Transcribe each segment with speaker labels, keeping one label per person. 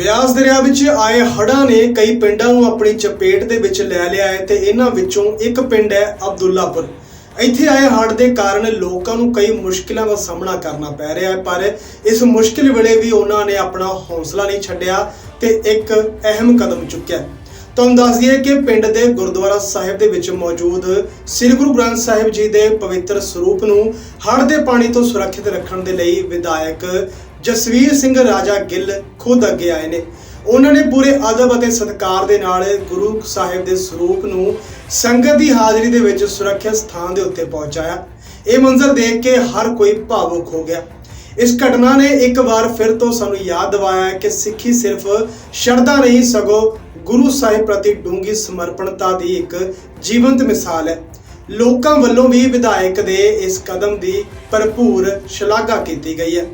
Speaker 1: ਬਿਆਸ ਦਰਿਆ ਵਿੱਚ ਆਏ ਹੜ੍ਹਾਂ ਨੇ ਕਈ ਪਿੰਡਾਂ ਨੂੰ ਆਪਣੀ ਚਪੇਟ ਦੇ ਵਿੱਚ ਲੈ ਲਿਆ ਹੈ ਤੇ ਇਹਨਾਂ ਵਿੱਚੋਂ ਇੱਕ ਪਿੰਡ ਹੈ ਅਬਦੁੱਲਾਪੁਰ। ਇੱਥੇ ਆਏ ਹੜ੍ਹ ਦੇ ਕਾਰਨ ਲੋਕਾਂ ਨੂੰ ਕਈ ਮੁਸ਼ਕਿਲਾਂ ਦਾ ਸਾਹਮਣਾ ਕਰਨਾ ਪੈ ਰਿਹਾ ਹੈ, ਪਰ ਇਸ ਮੁਸ਼ਕਿਲ ਵੇਲੇ ਵੀ ਉਹਨਾਂ ਨੇ ਆਪਣਾ ਹੌਸਲਾ ਨਹੀਂ ਛੱਡਿਆ ਤੇ ਇੱਕ ਅਹਿਮ ਕਦਮ ਚੁੱਕਿਆ ਤੁਹਾਨੂੰ ਦੱਸ ਦਈਏ ਕਿ ਪਿੰਡ ਦੇ ਗੁਰਦੁਆਰਾ ਸਾਹਿਬ ਦੇ ਵਿੱਚ ਮੌਜੂਦ ਸ੍ਰੀ ਗੁਰੂ ਗ੍ਰੰਥ ਸਾਹਿਬ ਜੀ ਦੇ ਪਵਿੱਤਰ ਸਰੂਪ ਨੂੰ ਹੜ੍ਹ ਦੇ ਪਾਣੀ ਤੋਂ ਸੁਰੱਖਿਅਤ ਰੱਖਣ ਦੇ ਲਈ ਵਿਧਾਇਕ ਜਸਵੀਰ ਸਿੰਘ ਰਾਜਾ ਗਿੱਲ ਖੁਦ ਅੱਗੇ ਆਏ ਨੇ। ਉਹਨਾਂ ਨੇ ਪੂਰੇ ਅਦਬ ਅਤੇ ਸਤਿਕਾਰ ਦੇ ਨਾਲ ਗੁਰੂ ਸਾਹਿਬ ਦੇ ਸਰੂਪ ਨੂੰ ਸੰਗਤ ਦੀ ਹਾਜ਼ਰੀ ਦੇ ਵਿੱਚ ਸੁਰੱਖਿਅਤ ਸਥਾਨ ਦੇ ਉੱਤੇ ਪਹੁੰਚਾਇਆ। ਇਹ ਮੰਜ਼ਰ ਦੇਖ ਕੇ ਹਰ ਕੋਈ ਭਾਵੁਕ ਹੋ ਗਿਆ। ਇਸ ਘਟਨਾ ਨੇ ਇੱਕ ਵਾਰ ਫਿਰ ਤੋਂ ਸਾਨੂੰ ਯਾਦ ਦਿਵਾਇਆ ਕਿ ਸਿੱਖੀ ਸਿਰਫ ਸ਼ਰਧਾ ਨਹੀਂ, ਸਗੋਂ ਗੁਰੂ ਸਾਹਿਬ ਪ੍ਰਤੀ ਡੂੰਗੀ ਸਮਰਪਣਤਾ ਦੀ ਇੱਕ ਜੀਵੰਤ ਮਿਸਾਲ ਹੈ। ਲੋਕਾਂ ਵੱਲੋਂ ਵੀ ਵਿਧਾਇਕ ਦੇ ਇਸ ਕਦਮ ਦੀ ਭਰਪੂਰ ਸ਼ਲਾਘਾ ਕੀਤੀ ਗਈ ਹੈ।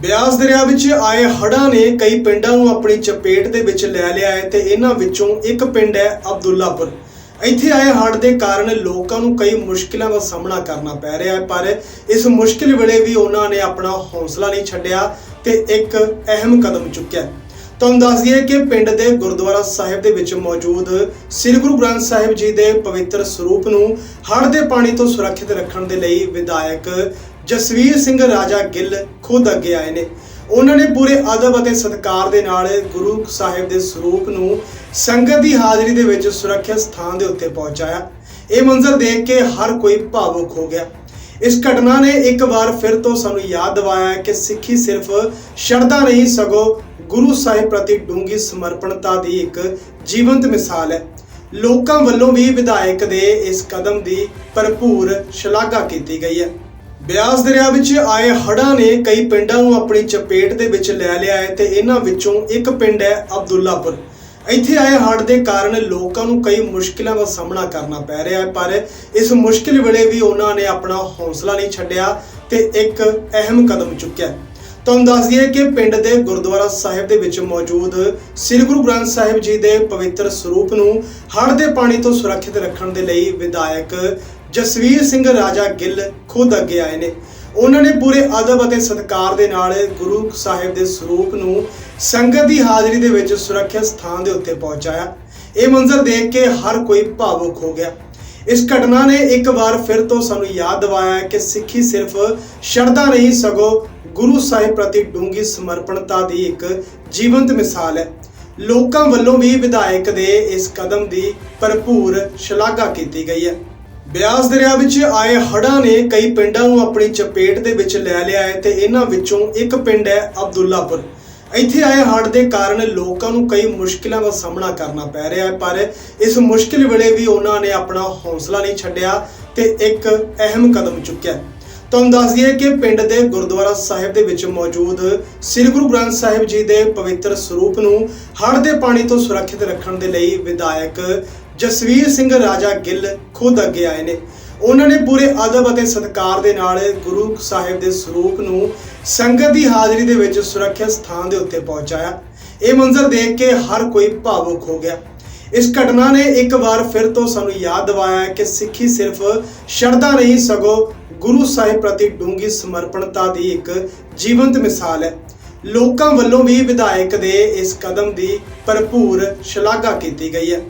Speaker 1: ਬਿਆਸ ਦਰਿਆ ਵਿੱਚ ਆਏ ਹੜ੍ਹਾਂ ਨੇ ਕਈ ਪਿੰਡਾਂ ਨੂੰ ਆਪਣੀ ਚਪੇਟ ਦੇ ਵਿੱਚ ਲੈ ਲਿਆ ਹੈ ਤੇ ਇਹਨਾਂ ਵਿੱਚੋਂ ਇੱਕ ਪਿੰਡ ਹੈ ਅਬਦੁੱਲਾਪੁਰ। ਇੱਥੇ ਆਏ ਹੜ੍ਹ ਦੇ ਕਾਰਨ ਲੋਕਾਂ ਨੂੰ ਕਈ ਮੁਸ਼ਕਿਲਾਂ ਦਾ ਸਾਹਮਣਾ ਕਰਨਾ ਪੈ ਰਿਹਾ ਹੈ, ਪਰ ਇਸ ਮੁਸ਼ਕਿਲ ਵੇਲੇ ਵੀ ਉਹਨਾਂ ਨੇ ਆਪਣਾ ਹੌਸਲਾ ਨਹੀਂ ਛੱਡਿਆ ਤੇ ਇੱਕ ਅਹਿਮ ਕਦਮ ਚੁੱਕਿਆ ਤੁਹਾਨੂੰ ਦੱਸ ਦਈਏ ਕਿ ਪਿੰਡ ਦੇ ਗੁਰਦੁਆਰਾ ਸਾਹਿਬ ਦੇ ਵਿੱਚ ਮੌਜੂਦ ਸ੍ਰੀ ਗੁਰੂ ਗ੍ਰੰਥ ਸਾਹਿਬ ਜੀ ਦੇ ਪਵਿੱਤਰ ਸਰੂਪ ਨੂੰ ਹੜ੍ਹ ਦੇ ਪਾਣੀ ਤੋਂ ਸੁਰੱਖਿਅਤ ਰੱਖਣ ਦੇ ਲਈ ਵਿਧਾਇਕ ਜਸਵੀਰ ਸਿੰਘ ਰਾਜਾ ਗਿੱਲ ਖੁਦ ਅੱਗੇ ਆਏ ਨੇ। ਉਹਨਾਂ ਨੇ ਪੂਰੇ ਅਦਬ ਅਤੇ ਸਤਿਕਾਰ ਦੇ ਨਾਲ ਗੁਰੂ ਸਾਹਿਬ ਦੇ ਸਰੂਪ ਨੂੰ ਸੰਗਤ ਦੀ ਹਾਜ਼ਰੀ ਦੇ ਵਿੱਚ ਸੁਰੱਖਿਅਤ ਸਥਾਨ ਦੇ ਉੱਤੇ ਪਹੁੰਚਾਇਆ। ਇਹ ਮੰਜ਼ਰ ਦੇਖ ਕੇ ਹਰ ਕੋਈ ਭਾਵੁਕ ਹੋ ਗਿਆ। ਇਸ ਘਟਨਾ ਨੇ ਇੱਕ ਵਾਰ ਫਿਰ ਤੋਂ ਸਾਨੂੰ ਯਾਦ ਦਿਵਾਇਆ ਕਿ ਸਿੱਖੀ ਸਿਰਫ ਸ਼ਰਧਾ ਨਹੀਂ, ਸਗੋਂ ਗੁਰੂ ਸਾਹਿਬ ਪ੍ਰਤੀ ਡੂੰਗੀ ਸਮਰਪਣਤਾ ਦੀ ਇੱਕ ਜੀਵੰਤ ਮਿਸਾਲ ਹੈ। ਲੋਕਾਂ ਵੱਲੋਂ ਵੀ ਵਿਧਾਇਕ ਦੇ ਇਸ ਕਦਮ ਦੀ ਭਰਪੂਰ ਸ਼ਲਾਘਾ ਕੀਤੀ ਗਈ ਹੈ। ਬਿਆਸ ਦਰਿਆ ਵਿੱਚ ਆਏ ਹੜ੍ਹਾਂ ਨੇ ਕਈ ਪਿੰਡਾਂ ਨੂੰ ਆਪਣੀ ਚਪੇਟ ਦੇ ਵਿੱਚ ਲੈ ਲਿਆ ਹੈ ਤੇ ਇਹਨਾਂ ਵਿੱਚੋਂ ਇੱਕ ਪਿੰਡ ਹੈ ਅਬਦੁੱਲਾਪੁਰ। ਇੱਥੇ ਆਏ ਹੜ੍ਹ ਦੇ ਕਾਰਨ ਲੋਕਾਂ ਨੂੰ ਕਈ ਮੁਸ਼ਕਿਲਾਂ ਦਾ ਸਾਹਮਣਾ ਕਰਨਾ ਪੈ ਰਿਹਾ ਹੈ, ਪਰ ਇਸ ਮੁਸ਼ਕਿਲ ਵੇਲੇ ਵੀ ਉਹਨਾਂ ਨੇ ਆਪਣਾ ਹੌਸਲਾ ਨਹੀਂ ਛੱਡਿਆ ਤੇ ਇੱਕ ਅਹਿਮ ਕਦਮ ਚੁੱਕਿਆ ਤੁਹਾਨੂੰ ਦੱਸ ਦਈਏ ਕਿ ਪਿੰਡ ਦੇ ਗੁਰਦੁਆਰਾ ਸਾਹਿਬ ਦੇ ਵਿੱਚ ਮੌਜੂਦ ਸ੍ਰੀ ਗੁਰੂ ਗ੍ਰੰਥ ਸਾਹਿਬ ਜੀ ਦੇ ਪਵਿੱਤਰ ਸਰੂਪ ਨੂੰ ਹੜ੍ਹ ਦੇ ਪਾਣੀ ਤੋਂ ਸੁਰੱਖਿਅਤ ਰੱਖਣ ਦੇ ਲਈ ਵਿਧਾਇਕ ਜਸਵੀਰ ਸਿੰਘ ਰਾਜਾ ਗਿੱਲ ਖੁਦ ਅੱਗੇ ਆਏ ਨੇ। ਉਹਨਾਂ ਨੇ ਪੂਰੇ ਅਦਬ ਅਤੇ ਸਤਿਕਾਰ ਦੇ ਨਾਲ ਗੁਰੂ ਸਾਹਿਬ ਦੇ ਸਰੂਪ ਨੂੰ ਸੰਗਤ ਦੀ ਹਾਜ਼ਰੀ ਦੇ ਵਿੱਚ ਸੁਰੱਖਿਅਤ ਸਥਾਨ ਦੇ ਉੱਤੇ ਪਹੁੰਚਾਇਆ। ਇਹ ਮੰਜ਼ਰ ਦੇਖ ਕੇ ਹਰ ਕੋਈ ਭਾਵੁਕ ਹੋ ਗਿਆ। ਇਸ ਘਟਨਾ ਨੇ ਇੱਕ ਵਾਰ ਫਿਰ ਤੋਂ ਸਾਨੂੰ ਯਾਦ ਦਿਵਾਇਆ ਕਿ ਸਿੱਖੀ ਸਿਰਫ ਸ਼ਰਧਾ ਨਹੀਂ, ਸਗੋਂ ਗੁਰੂ ਸਾਹਿਬ ਪ੍ਰਤੀ ਡੂੰਗੀ ਸਮਰਪਣਤਾ ਦੀ ਇੱਕ ਜੀਵੰਤ ਮਿਸਾਲ ਹੈ। ਲੋਕਾਂ ਵੱਲੋਂ ਵੀ ਵਿਧਾਇਕ ਦੇ ਇਸ ਕਦਮ ਦੀ ਭਰਪੂਰ ਸ਼ਲਾਘਾ ਕੀਤੀ ਗਈ ਹੈ। ਬਿਆਸ ਦਰਿਆ ਵਿੱਚ ਆਏ ਹੜ੍ਹਾਂ ਨੇ ਕਈ ਪਿੰਡਾਂ ਨੂੰ ਆਪਣੀ ਚਪੇਟ ਦੇ ਵਿੱਚ ਲੈ ਲਿਆ ਹੈ ਤੇ ਇਹਨਾਂ ਵਿੱਚੋਂ ਇੱਕ ਪਿੰਡ ਹੈ ਅਬਦੁੱਲਾਪੁਰ। ਇੱਥੇ ਆਏ ਹੜ੍ਹ ਦੇ ਕਾਰਨ ਲੋਕਾਂ ਨੂੰ ਕਈ ਮੁਸ਼ਕਿਲਾਂ ਦਾ ਸਾਹਮਣਾ ਕਰਨਾ ਪੈ ਰਿਹਾ ਹੈ, ਪਰ ਇਸ ਮੁਸ਼ਕਿਲ ਵੇਲੇ ਵੀ ਉਹਨਾਂ ਨੇ ਆਪਣਾ ਹੌਸਲਾ ਨਹੀਂ ਛੱਡਿਆ ਤੇ ਇੱਕ ਅਹਿਮ ਕਦਮ ਚੁੱਕਿਆ ਤੁਹਾਨੂੰ ਦੱਸ ਦਈਏ ਕਿ ਪਿੰਡ ਦੇ ਗੁਰਦੁਆਰਾ ਸਾਹਿਬ ਦੇ ਵਿੱਚ ਮੌਜੂਦ ਸ੍ਰੀ ਗੁਰੂ ਗ੍ਰੰਥ ਸਾਹਿਬ ਜੀ ਦੇ ਪਵਿੱਤਰ ਸਰੂਪ ਨੂੰ ਹੜ੍ਹ ਦੇ ਪਾਣੀ ਤੋਂ ਸੁਰੱਖਿਅਤ ਰੱਖਣ ਦੇ ਲਈ ਵਿਧਾਇਕ ਜਸਵੀਰ ਸਿੰਘ ਰਾਜਾ ਗਿੱਲ ਖੁਦ ਅੱਗੇ ਆਏ ਨੇ। ਉਹਨਾਂ ਨੇ ਪੂਰੇ ਅਦਬ ਅਤੇ ਸਤਿਕਾਰ ਦੇ ਨਾਲ ਗੁਰੂ ਸਾਹਿਬ ਦੇ ਸਰੂਪ ਨੂੰ ਸੰਗਤ ਦੀ ਹਾਜ਼ਰੀ ਦੇ ਵਿੱਚ ਸੁਰੱਖਿਅਤ ਸਥਾਨ ਦੇ ਉੱਤੇ ਪਹੁੰਚਾਇਆ। ਇਹ ਮੰਜ਼ਰ ਦੇਖ ਕੇ ਹਰ ਕੋਈ ਭਾਵੁਕ ਹੋ ਗਿਆ। ਇਸ ਘਟਨਾ ਨੇ ਇੱਕ ਵਾਰ ਫਿਰ ਤੋਂ ਸਾਨੂੰ ਯਾਦ ਦਿਵਾਇਆ ਕਿ ਸਿੱਖੀ ਸਿਰਫ ਸ਼ਰਧਾ ਨਹੀਂ, ਸਗੋਂ ਗੁਰੂ ਸਾਹਿਬ ਪ੍ਰਤੀ ਡੂੰਗੀ ਸਮਰਪਣਤਾ ਦੀ ਇੱਕ ਜੀਵੰਤ ਮਿਸਾਲ ਹੈ। ਲੋਕਾਂ ਵੱਲੋਂ ਵੀ ਵਿਧਾਇਕ ਦੇ ਇਸ ਕਦਮ ਦੀ ਭਰਪੂਰ ਸ਼ਲਾਘਾ ਕੀਤੀ ਗਈ ਹੈ।